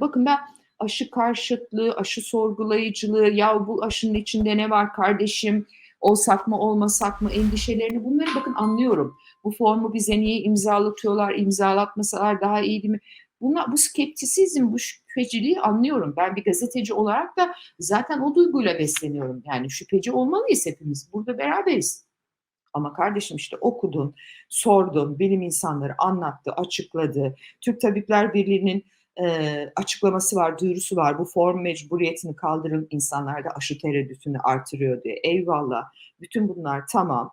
Bakın ben aşı karşıtlığı, aşı sorgulayıcılığı, ya bu aşının içinde ne var kardeşim, olsak mı olmasak mı endişelerini bunları bakın anlıyorum. Bu formu bize niye imzalatıyorlar, imzalatmasalar daha iyiydi mi? Buna, bu skeptisizm, bu şüpheciliği anlıyorum. Ben bir gazeteci olarak da zaten o duyguyla besleniyorum. Yani şüpheci olmalıyız hepimiz. Burada beraberiz. Ama kardeşim işte okudun, sordun, bilim insanları anlattı, açıkladı. Türk Tabipler Birliği'nin e, açıklaması var, duyurusu var. Bu form mecburiyetini kaldırın, insanlarda aşı tereddütünü artırıyor diye. Eyvallah. Bütün bunlar tamam.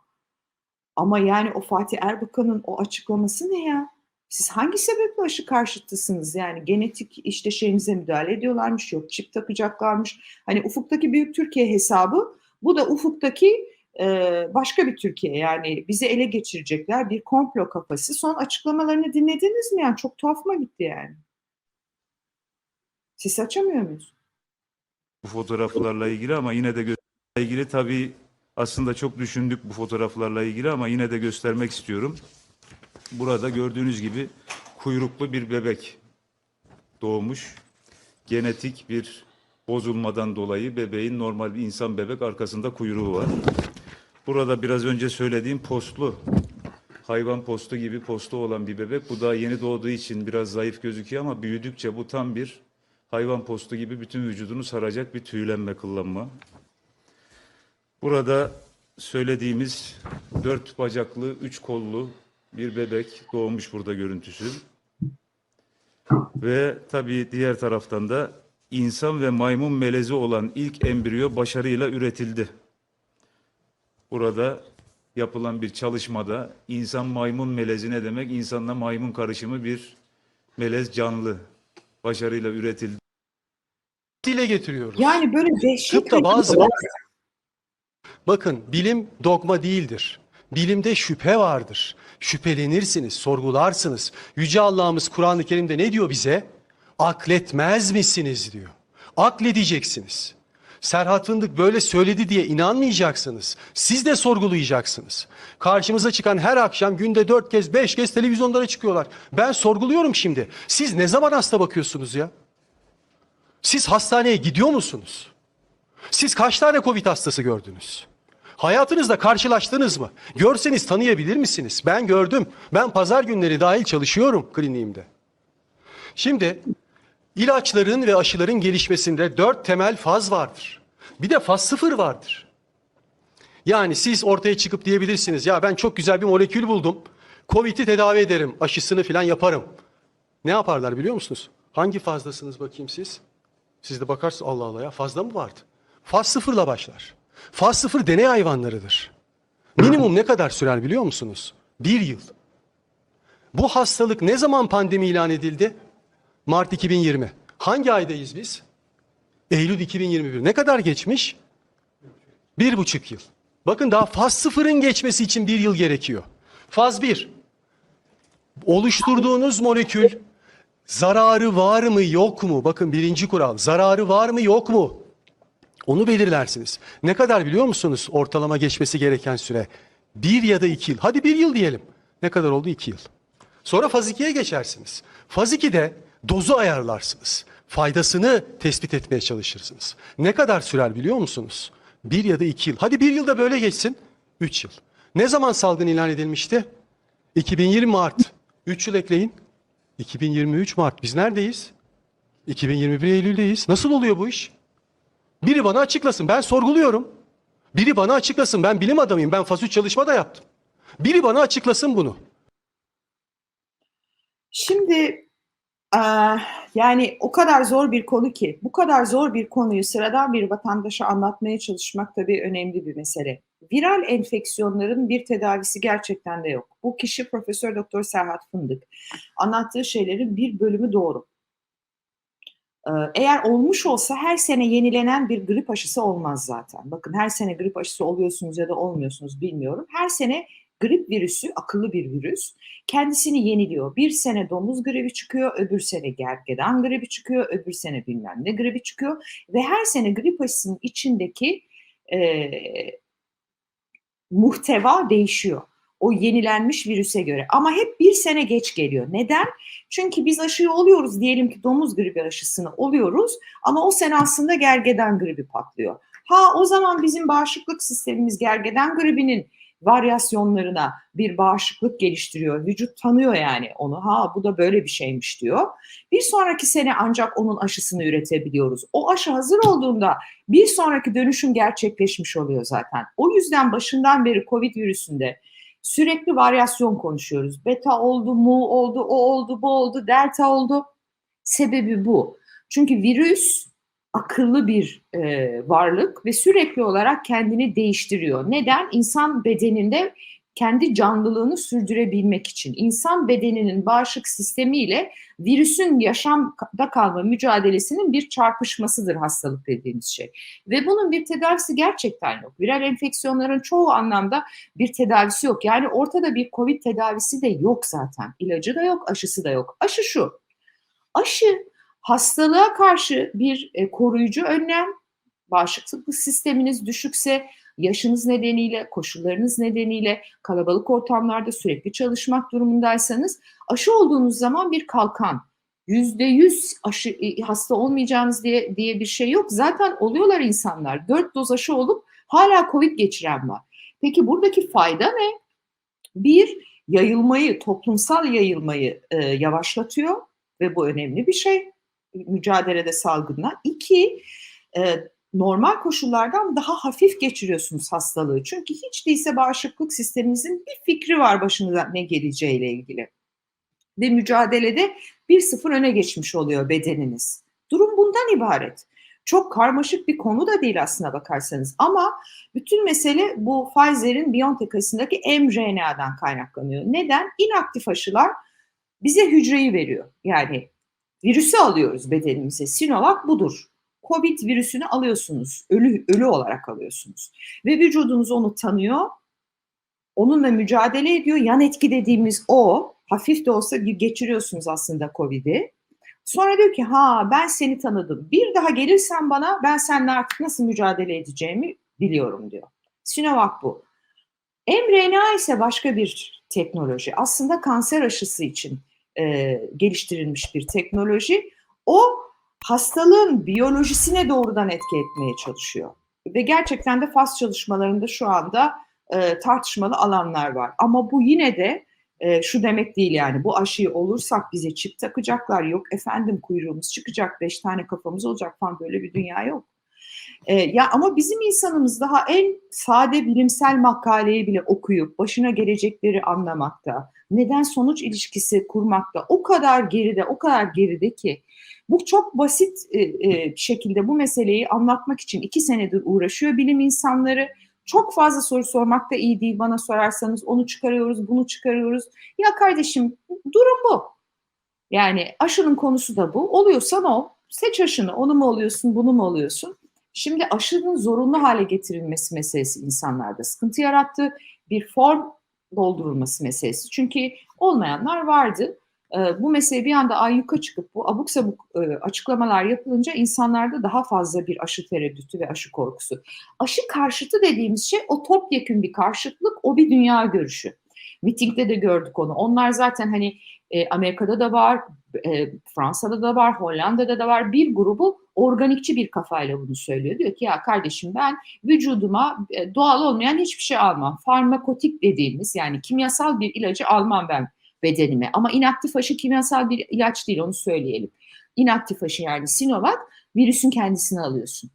Ama yani o Fatih Erbakan'ın o açıklaması ne ya? Siz hangi sebeple aşı karşıtısınız? Yani genetik işte şeyimize müdahale ediyorlarmış, yok çip takacaklarmış. Hani ufuktaki büyük Türkiye hesabı, bu da ufuktaki e, başka bir Türkiye. Yani bizi ele geçirecekler bir komplo kafası. Son açıklamalarını dinlediniz mi? Yani çok tuhafıma gitti yani. Siz açamıyor muyuz? bu fotoğraflarla ilgili ama yine de ilgili tabii aslında çok düşündük bu fotoğraflarla ilgili ama yine de göstermek istiyorum. Burada gördüğünüz gibi kuyruklu bir bebek doğmuş. Genetik bir bozulmadan dolayı bebeğin normal bir insan bebek arkasında kuyruğu var. Burada biraz önce söylediğim postlu hayvan postu gibi postu olan bir bebek. Bu daha yeni doğduğu için biraz zayıf gözüküyor ama büyüdükçe bu tam bir hayvan postu gibi bütün vücudunu saracak bir tüylenme, kıllanma. Burada söylediğimiz dört bacaklı, üç kollu bir bebek doğmuş burada görüntüsü. Ve tabii diğer taraftan da insan ve maymun melezi olan ilk embriyo başarıyla üretildi. Burada yapılan bir çalışmada insan maymun melezi ne demek? İnsanla maymun karışımı bir melez canlı başarıyla üretildi. Dile getiriyoruz. Yani böyle dehşet Tıpta bazı verici- bakın bilim dogma değildir. Bilimde şüphe vardır. Şüphelenirsiniz, sorgularsınız. Yüce Allah'ımız Kur'an-ı Kerim'de ne diyor bize? Akletmez misiniz diyor. Akledeceksiniz. Serhat Fındık böyle söyledi diye inanmayacaksınız. Siz de sorgulayacaksınız. Karşımıza çıkan her akşam günde dört kez, beş kez televizyonlara çıkıyorlar. Ben sorguluyorum şimdi. Siz ne zaman hasta bakıyorsunuz ya? Siz hastaneye gidiyor musunuz? Siz kaç tane Covid hastası gördünüz? Hayatınızda karşılaştınız mı? Görseniz tanıyabilir misiniz? Ben gördüm. Ben pazar günleri dahil çalışıyorum kliniğimde. Şimdi ilaçların ve aşıların gelişmesinde dört temel faz vardır. Bir de faz sıfır vardır. Yani siz ortaya çıkıp diyebilirsiniz ya ben çok güzel bir molekül buldum. Covid'i tedavi ederim, aşısını falan yaparım. Ne yaparlar biliyor musunuz? Hangi fazdasınız bakayım siz? Siz de bakarsınız Allah Allah ya fazla mı vardı? Faz sıfırla başlar. Faz sıfır deney hayvanlarıdır. Minimum ne kadar sürer biliyor musunuz? Bir yıl. Bu hastalık ne zaman pandemi ilan edildi? Mart 2020. Hangi aydayız biz? Eylül 2021. Ne kadar geçmiş? Bir buçuk yıl. Bakın daha faz sıfırın geçmesi için bir yıl gerekiyor. Faz bir. Oluşturduğunuz molekül zararı var mı yok mu? Bakın birinci kural. Zararı var mı yok mu? Onu belirlersiniz. Ne kadar biliyor musunuz ortalama geçmesi gereken süre? Bir ya da iki yıl. Hadi bir yıl diyelim. Ne kadar oldu? İki yıl. Sonra faz 2'ye geçersiniz. Faz 2'de dozu ayarlarsınız. Faydasını tespit etmeye çalışırsınız. Ne kadar sürer biliyor musunuz? Bir ya da iki yıl. Hadi bir yılda böyle geçsin. Üç yıl. Ne zaman salgın ilan edilmişti? 2020 Mart. Üç yıl ekleyin. 2023 Mart. Biz neredeyiz? 2021 Eylül'deyiz. Nasıl oluyor bu iş? Biri bana açıklasın. Ben sorguluyorum. Biri bana açıklasın. Ben bilim adamıyım. Ben 3 çalışma da yaptım. Biri bana açıklasın bunu. Şimdi yani o kadar zor bir konu ki bu kadar zor bir konuyu sıradan bir vatandaşa anlatmaya çalışmak tabii önemli bir mesele. Viral enfeksiyonların bir tedavisi gerçekten de yok. Bu kişi Profesör Doktor Serhat Fındık. Anlattığı şeylerin bir bölümü doğru. Ee, Eğer olmuş olsa her sene yenilenen bir grip aşısı olmaz zaten. Bakın her sene grip aşısı oluyorsunuz ya da olmuyorsunuz bilmiyorum. Her sene grip virüsü, akıllı bir virüs, kendisini yeniliyor. Bir sene domuz gribi çıkıyor, öbür sene gergedan gribi çıkıyor, öbür sene bilmem ne gribi çıkıyor. Ve her sene grip aşısının içindeki e, muhteva değişiyor. O yenilenmiş virüse göre. Ama hep bir sene geç geliyor. Neden? Çünkü biz aşıyı oluyoruz. Diyelim ki domuz gribi aşısını oluyoruz. Ama o sene aslında gergedan gribi patlıyor. Ha o zaman bizim bağışıklık sistemimiz gergedan gribinin varyasyonlarına bir bağışıklık geliştiriyor. Vücut tanıyor yani onu. Ha bu da böyle bir şeymiş diyor. Bir sonraki sene ancak onun aşısını üretebiliyoruz. O aşı hazır olduğunda bir sonraki dönüşüm gerçekleşmiş oluyor zaten. O yüzden başından beri COVID virüsünde sürekli varyasyon konuşuyoruz. Beta oldu, mu oldu, o oldu, bu oldu, delta oldu. Sebebi bu. Çünkü virüs akıllı bir e, varlık ve sürekli olarak kendini değiştiriyor. Neden? İnsan bedeninde kendi canlılığını sürdürebilmek için. İnsan bedeninin bağışıklık sistemiyle virüsün yaşamda kalma mücadelesinin bir çarpışmasıdır hastalık dediğimiz şey. Ve bunun bir tedavisi gerçekten yok. Viral enfeksiyonların çoğu anlamda bir tedavisi yok. Yani ortada bir COVID tedavisi de yok zaten. İlacı da yok, aşısı da yok. Aşı şu. Aşı hastalığa karşı bir e, koruyucu önlem. Bağışıklık sisteminiz düşükse yaşınız nedeniyle, koşullarınız nedeniyle kalabalık ortamlarda sürekli çalışmak durumundaysanız aşı olduğunuz zaman bir kalkan. Yüzde yüz aşı e, hasta olmayacağınız diye diye bir şey yok. Zaten oluyorlar insanlar. Dört doz aşı olup hala COVID geçiren var. Peki buradaki fayda ne? Bir, yayılmayı, toplumsal yayılmayı e, yavaşlatıyor ve bu önemli bir şey mücadelede salgınla. İki, e, normal koşullardan daha hafif geçiriyorsunuz hastalığı. Çünkü hiç değilse bağışıklık sisteminizin bir fikri var başınıza ne geleceğiyle ilgili. Ve mücadelede 1-0 öne geçmiş oluyor bedeniniz. Durum bundan ibaret. Çok karmaşık bir konu da değil aslına bakarsanız ama bütün mesele bu Pfizer'in BioNTech aşısındaki mRNA'dan kaynaklanıyor. Neden? İnaktif aşılar bize hücreyi veriyor. Yani virüsü alıyoruz bedenimize. Sinovac budur. Covid virüsünü alıyorsunuz. Ölü, ölü olarak alıyorsunuz. Ve vücudunuz onu tanıyor. Onunla mücadele ediyor. Yan etki dediğimiz o. Hafif de olsa geçiriyorsunuz aslında Covid'i. Sonra diyor ki ha ben seni tanıdım. Bir daha gelirsen bana ben seninle artık nasıl mücadele edeceğimi biliyorum diyor. Sinovac bu. mRNA ise başka bir teknoloji. Aslında kanser aşısı için e, geliştirilmiş bir teknoloji. O hastalığın biyolojisine doğrudan etki etmeye çalışıyor. Ve gerçekten de faz çalışmalarında şu anda e, tartışmalı alanlar var. Ama bu yine de e, şu demek değil yani bu aşıyı olursak bize çip takacaklar yok efendim kuyruğumuz çıkacak beş tane kafamız olacak falan böyle bir dünya yok. E, ya ama bizim insanımız daha en sade bilimsel makaleyi bile okuyup başına gelecekleri anlamakta, neden sonuç ilişkisi kurmakta o kadar geride, o kadar geride ki bu çok basit e, e, şekilde bu meseleyi anlatmak için iki senedir uğraşıyor bilim insanları. Çok fazla soru sormak da iyi değil bana sorarsanız. Onu çıkarıyoruz, bunu çıkarıyoruz. Ya kardeşim durum bu. Yani aşının konusu da bu. Oluyorsan ol. Seç aşını. Onu mu oluyorsun, bunu mu oluyorsun? Şimdi aşının zorunlu hale getirilmesi meselesi insanlarda sıkıntı yarattı. Bir form doldurulması meselesi. Çünkü olmayanlar vardı. Bu mesele bir anda ayyuka çıkıp bu abuk sabuk açıklamalar yapılınca insanlarda daha fazla bir aşı tereddütü ve aşı korkusu. Aşı karşıtı dediğimiz şey o topyekün bir karşıtlık, o bir dünya görüşü. Mitingde de gördük onu. Onlar zaten hani e, Amerika'da da var, e, Fransa'da da var, Hollanda'da da var. Bir grubu organikçi bir kafayla bunu söylüyor. Diyor ki ya kardeşim ben vücuduma e, doğal olmayan hiçbir şey almam. Farmakotik dediğimiz yani kimyasal bir ilacı almam ben bedenime. Ama inaktif aşı kimyasal bir ilaç değil onu söyleyelim. İnaktif aşı yani Sinovac virüsün kendisini alıyorsun.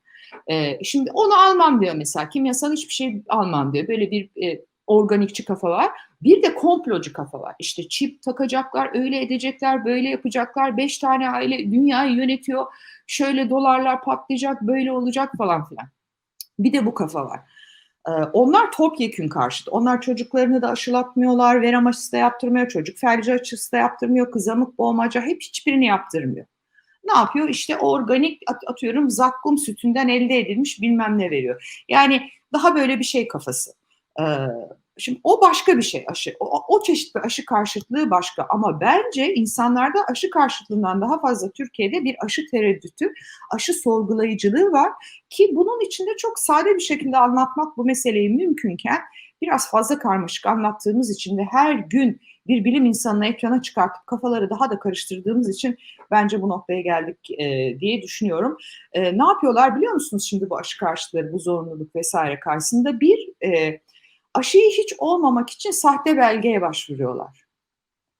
Ee, şimdi onu almam diyor mesela. Kimyasal hiçbir şey almam diyor. Böyle bir e, organikçi kafa var. Bir de komplocu kafa var. İşte çip takacaklar, öyle edecekler, böyle yapacaklar. Beş tane aile dünyayı yönetiyor. Şöyle dolarlar patlayacak, böyle olacak falan filan. Bir de bu kafa var. Onlar topyekün karşıt. Onlar çocuklarını da aşılatmıyorlar, verem aşısı da yaptırmıyor, çocuk felci aşısı da yaptırmıyor, kızamık boğmaca hep hiçbirini yaptırmıyor. Ne yapıyor? İşte organik atıyorum zakkum sütünden elde edilmiş bilmem ne veriyor. Yani daha böyle bir şey kafası. Şimdi o başka bir şey aşı. O, o çeşit bir aşı karşıtlığı başka. Ama bence insanlarda aşı karşıtlığından daha fazla Türkiye'de bir aşı tereddütü, aşı sorgulayıcılığı var. Ki bunun içinde çok sade bir şekilde anlatmak bu meseleyi mümkünken biraz fazla karmaşık anlattığımız için ve her gün bir bilim insanını ekrana çıkartıp kafaları daha da karıştırdığımız için bence bu noktaya geldik e, diye düşünüyorum. E, ne yapıyorlar biliyor musunuz şimdi bu aşı karşıtları, bu zorunluluk vesaire karşısında? Bir, e, aşıyı hiç olmamak için sahte belgeye başvuruyorlar.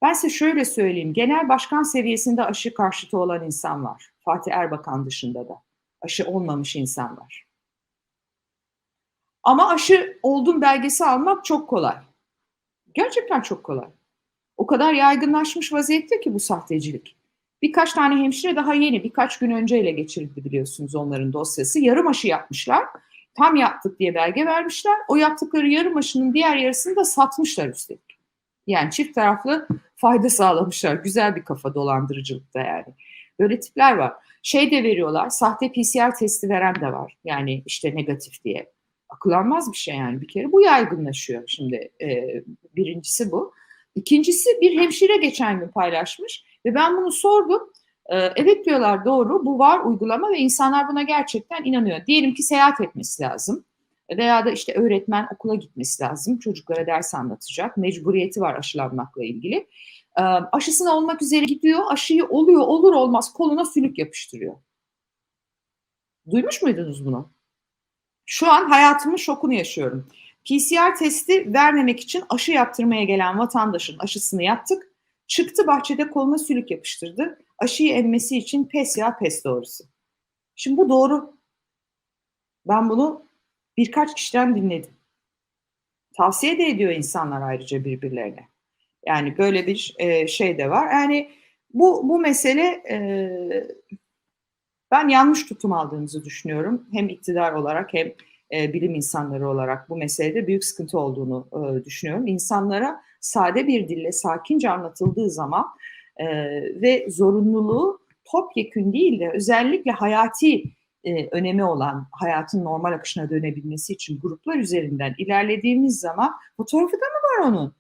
Ben size şöyle söyleyeyim, genel başkan seviyesinde aşı karşıtı olan insan var. Fatih Erbakan dışında da. Aşı olmamış insan var. Ama aşı oldum belgesi almak çok kolay. Gerçekten çok kolay. O kadar yaygınlaşmış vaziyette ki bu sahtecilik. Birkaç tane hemşire daha yeni, birkaç gün önce ele geçirildi biliyorsunuz onların dosyası. Yarım aşı yapmışlar. Tam yaptık diye belge vermişler. O yaptıkları yarım aşının diğer yarısını da satmışlar üstelik. Yani çift taraflı fayda sağlamışlar. Güzel bir kafa dolandırıcılıkta yani. Böyle tipler var. Şey de veriyorlar, sahte PCR testi veren de var. Yani işte negatif diye. Akıl almaz bir şey yani bir kere. Bu yaygınlaşıyor şimdi. E, birincisi bu. İkincisi bir hemşire geçen gün paylaşmış ve ben bunu sordum. E, evet diyorlar doğru bu var uygulama ve insanlar buna gerçekten inanıyor. Diyelim ki seyahat etmesi lazım veya da işte öğretmen okula gitmesi lazım. Çocuklara ders anlatacak. Mecburiyeti var aşılanmakla ilgili. E, aşısına olmak üzere gidiyor. Aşıyı oluyor olur olmaz koluna sülük yapıştırıyor. Duymuş muydunuz bunu? Şu an hayatımın şokunu yaşıyorum. PCR testi vermemek için aşı yaptırmaya gelen vatandaşın aşısını yaptık. Çıktı bahçede koluna sülük yapıştırdı. Aşıyı emmesi için pes ya pes doğrusu. Şimdi bu doğru. Ben bunu birkaç kişiden dinledim. Tavsiye de ediyor insanlar ayrıca birbirlerine. Yani böyle bir e, şey de var. Yani bu bu mesele e, ben yanlış tutum aldığımızı düşünüyorum. Hem iktidar olarak hem e, bilim insanları olarak bu meselede büyük sıkıntı olduğunu e, düşünüyorum. İnsanlara sade bir dille sakince anlatıldığı zaman e, ve zorunluluğu topyekün değil de özellikle hayati e, önemi olan hayatın normal akışına dönebilmesi için gruplar üzerinden ilerlediğimiz zaman fotoğrafı da mı var onun?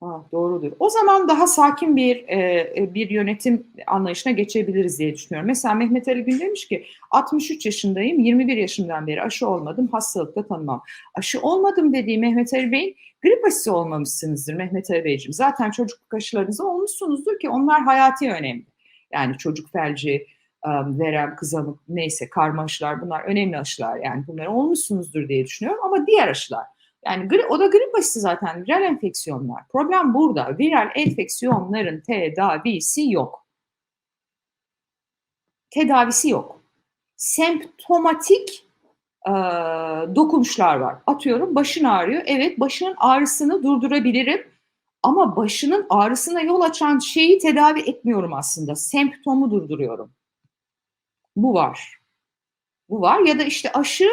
Ha, doğrudur. O zaman daha sakin bir e, bir yönetim anlayışına geçebiliriz diye düşünüyorum. Mesela Mehmet Ali Gün demiş ki 63 yaşındayım, 21 yaşımdan beri aşı olmadım, hastalıkla tanımam. Aşı olmadım dediği Mehmet Ali Bey'in grip aşısı olmamışsınızdır Mehmet Ali Beyciğim. Zaten çocukluk aşılarınızı olmuşsunuzdur ki onlar hayati önemli. Yani çocuk felci, verem, kızamık neyse karma aşılar bunlar önemli aşılar yani bunları olmuşsunuzdur diye düşünüyorum ama diğer aşılar yani o da grip aşısı zaten viral enfeksiyonlar. Problem burada. Viral enfeksiyonların tedavisi yok. Tedavisi yok. Semptomatik e, dokunuşlar var. Atıyorum başın ağrıyor. Evet başının ağrısını durdurabilirim. Ama başının ağrısına yol açan şeyi tedavi etmiyorum aslında. Semptomu durduruyorum. Bu var. Bu var. Ya da işte aşı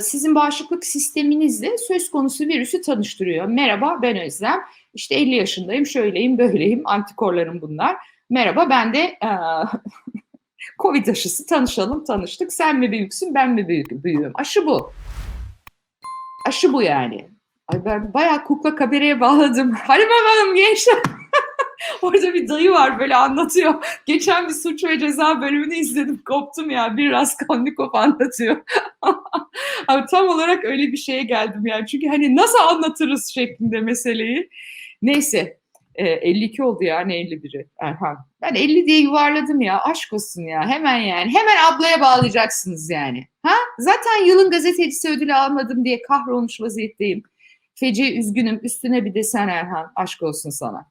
sizin bağışıklık sisteminizle söz konusu virüsü tanıştırıyor. Merhaba ben Özlem. İşte 50 yaşındayım, şöyleyim, böyleyim. Antikorlarım bunlar. Merhaba ben de e, Covid aşısı tanışalım, tanıştık. Sen mi büyüksün, ben mi büyük, büyüğüm? Aşı bu. Aşı bu yani. Ay ben bayağı kukla kabereye bağladım. Hadi bakalım gençler. Orada bir dayı var böyle anlatıyor. Geçen bir suç ve ceza bölümünü izledim. Koptum ya. Bir Raskolnikov anlatıyor. Abi, tam olarak öyle bir şeye geldim yani. Çünkü hani nasıl anlatırız şeklinde meseleyi. Neyse. E, 52 oldu yani 51'i Erhan. Ben 50 diye yuvarladım ya. Aşk olsun ya. Hemen yani. Hemen ablaya bağlayacaksınız yani. Ha? Zaten yılın gazetecisi ödülü almadım diye kahrolmuş vaziyetteyim. Feci üzgünüm. Üstüne bir de sen Erhan. Aşk olsun sana.